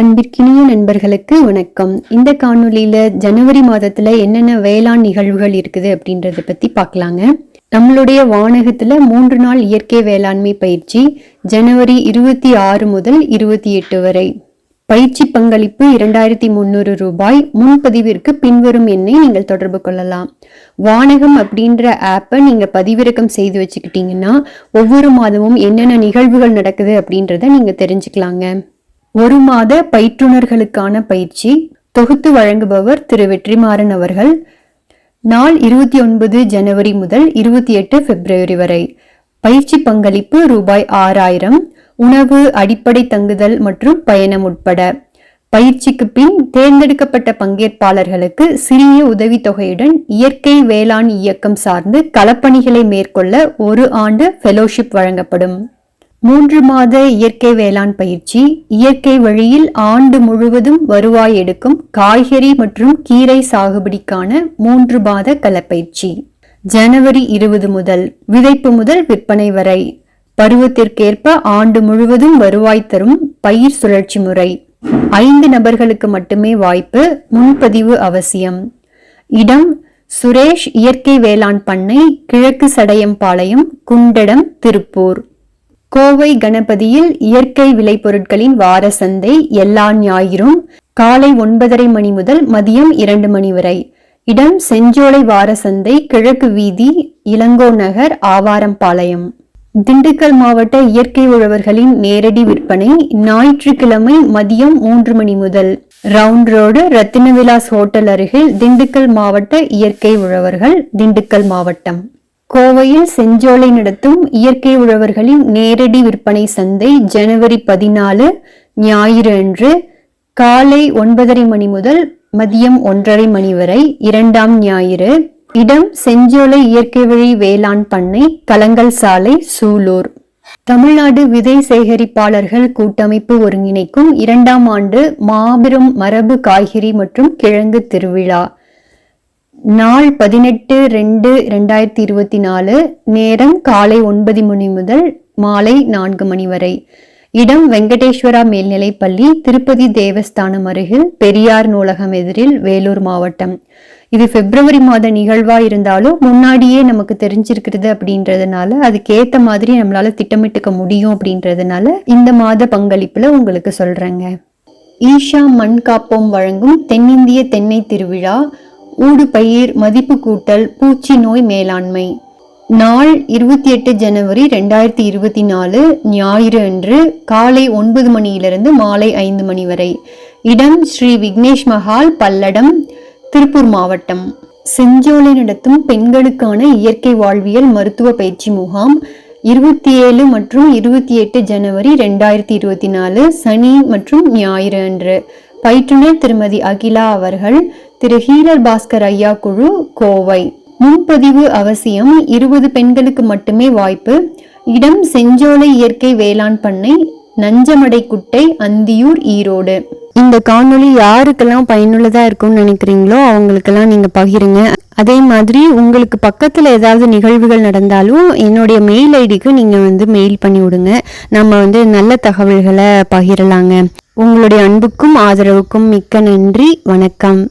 அன்பிற்கினிய நண்பர்களுக்கு வணக்கம். இந்த காணொலியில ஜனவரி மாதத்துல என்னென்ன வேளாண் நிகழ்வுகள் இருக்குது அப்படின்றத பத்தி பார்க்கலாங்க. நம்மளுடைய வானகத்துல மூன்று நாள் இயற்கை வேளாண்மை பயிற்சி ஜனவரி இருபத்தி ஆறு முதல் இருபத்தி எட்டு வரை. பயிற்சி பங்களிப்பு இரண்டாயிரத்தி முந்நூறு ரூபாய். முன்பதிவிற்கு பின்வரும் எண்ணை நீங்கள் தொடர்பு கொள்ளலாம். வானகம் அப்படின்ற ஆப்பை நீங்கள் பதிவிறக்கம் செய்து வச்சுக்கிட்டீங்கன்னா ஒவ்வொரு மாதமும் என்னென்ன நிகழ்வுகள் நடக்குது அப்படின்றத நீங்கள் தெரிஞ்சுக்கலாங்க. ஒரு மாத பயிற்றுனர்களுக்கான பயிற்சி தொகுத்து வழங்குபவர் திரு. வெற்றிமாறன் அவர்கள். நாள் இருபத்தி ஒன்பது ஜனவரி முதல் இருபத்தி எட்டு பிப்ரவரி வரை. பயிற்சி பங்களிப்பு ரூபாய் ஆறாயிரம். உணவு அடிப்படை தங்குதல் மற்றும் பயணம் உட்பட. பயிற்சிக்கு பின் தேர்ந்தெடுக்கப்பட்ட பங்கேற்பாளர்களுக்கு சிறிய உதவித்தொகையுடன் இயற்கை வேளாண் இயக்கம் சார்ந்து களப்பணிகளை மேற்கொள்ள ஒரு ஆண்டு ஃபெலோஷிப் வழங்கப்படும். மூன்று மாத இயற்கை வேளாண் பயிற்சி இயற்கை வழியில் ஆண்டு முழுவதும் வருவாய் எடுக்கும் காய்கறி மற்றும் கீரை சாகுபடிக்கான மூன்று மாத கலப்பயிற்சி. ஜனவரி இருபது முதல் விதைப்பு முதல் விற்பனை வரை. பருவத்திற்கேற்ப ஆண்டு முழுவதும் வருவாய் தரும் பயிர் சுழற்சி முறை. ஐந்து நபர்களுக்கு மட்டுமே வாய்ப்பு முன்பதிவு அவசியம். இடம் சுரேஷ் இயற்கை வேளாண் பண்ணை கிழக்கு சடையம்பாளையம் குண்டடம் திருப்பூர். கோவை கணபதியில் இயற்கை விளைபொருட்களின் வார சந்தை எல்லா ஞாயிறும் காலை ஒன்பதரை மணி முதல் மதியம் இரண்டு மணி வரை. இடம் செஞ்சோலை வார சந்தை கிழக்கு வீதி இளங்கோ நகர் ஆவாரம்பாளையம். திண்டுக்கல் மாவட்ட இயற்கை உழவர்களின் நேரடி விற்பனை ஞாயிற்றுக்கிழமை மதியம் மூன்று மணி முதல். ரவுண்ட் ரோடு ரத்தினவிலாஸ் ஹோட்டல் அருகில் திண்டுக்கல் மாவட்ட இயற்கை உழவர்கள் திண்டுக்கல் மாவட்டம். கோவையில் செஞ்சோலை நடத்தும் இயற்கை உழவர்களின் நேரடி விற்பனை சந்தை ஜனவரி பதினாலு ஞாயிறு அன்று காலை ஒன்பதரை மணி முதல் மதியம் ஒன்றரை மணி வரை இரண்டாம் ஞாயிறு. இடம் செஞ்சோலை இயற்கை வழி வேளாண் பண்ணை கலங்கல் சாலை சூலூர். தமிழ்நாடு விதை சேகரிப்பாளர்கள் கூட்டமைப்பு ஒருங்கிணைக்கும் இரண்டாம் ஆண்டு மாபெரும் மரபு காய்கறி மற்றும் கிழங்கு திருவிழா. நாள் பதினெட்டு ரெண்டு ரெண்டாயிரத்தி இருபத்தி நாலு நேரம் காலை ஒன்பது மணி முதல் மாலை நான்கு மணி வரை. இடம் வெங்கடேஸ்வரா மேல்நிலைப்பள்ளி திருப்பதி தேவஸ்தானம் அருகில் பெரியார் நூலகம் எதிரில் வேலூர் மாவட்டம். இது பிப்ரவரி மாத நிகழ்வா இருந்தாலும் முன்னாடியே நமக்கு தெரிஞ்சிருக்கிறது அப்படின்றதுனால அதுக்கேத்த மாதிரி நம்மளால திட்டமிட்டுக்க முடியும் அப்படின்றதுனால இந்த மாத பங்களிப்புல உங்களுக்கு சொல்றேங்க. ஈஷா மண் காப்போம் வழங்கும் தென்னிந்திய தென்னை திருவிழா ஊடுபயிர் மதிப்பு கூட்டல் பூச்சி நோய் மேலாண்மை. நாள் இருபத்தி எட்டு ஜனவரி ரெண்டாயிரத்தி இருபத்தி நாலு ஞாயிறு அன்று காலை ஒன்பது மணியிலிருந்து மாலை ஐந்து மணி வரை. இடம் ஸ்ரீ விக்னேஷ் மஹால் பல்லடம் திருப்பூர் மாவட்டம். செஞ்சோலை நடத்தும் பெண்களுக்கான இயற்கை வாழ்வியல் மருத்துவ பயிற்சி முகாம் இருபத்தி ஏழு மற்றும் இருபத்தி எட்டு ஜனவரி ரெண்டாயிரத்தி இருபத்தி நாலு சனி மற்றும் ஞாயிறு அன்று. பயிற்றுனர் திருமதி அகிலா அவர்கள் திரு ஹீரர் பாஸ்கர் ஐயா குழு கோவை. முன்பதிவு அவசியம் இருபது பெண்களுக்கு மட்டுமே வாய்ப்பு. இடம் செஞ்சோலை இயற்கை வேளாண் பண்ணை நஞ்சமடை குட்டை அந்தியூர் ஈரோடு. இந்த காணொளி யாருக்கெல்லாம் பயனுள்ளதா இருக்கும்னு நினைக்கிறீங்களோ அவங்களுக்கெல்லாம் நீங்க பகிருங்க. அதே மாதிரி உங்களுக்கு பக்கத்தில் ஏதாவது நிகழ்வுகள் நடந்தாலும் என்னுடைய மெயில் ஐடிக்கு நீங்கள் வந்து மெயில் பண்ணி விடுங்க. நம்ம வந்து நல்ல தகவல்களை பகிரலாங்க. உங்களுடைய அன்புக்கும் ஆதரவுக்கும் மிக்க நன்றி. வணக்கம்.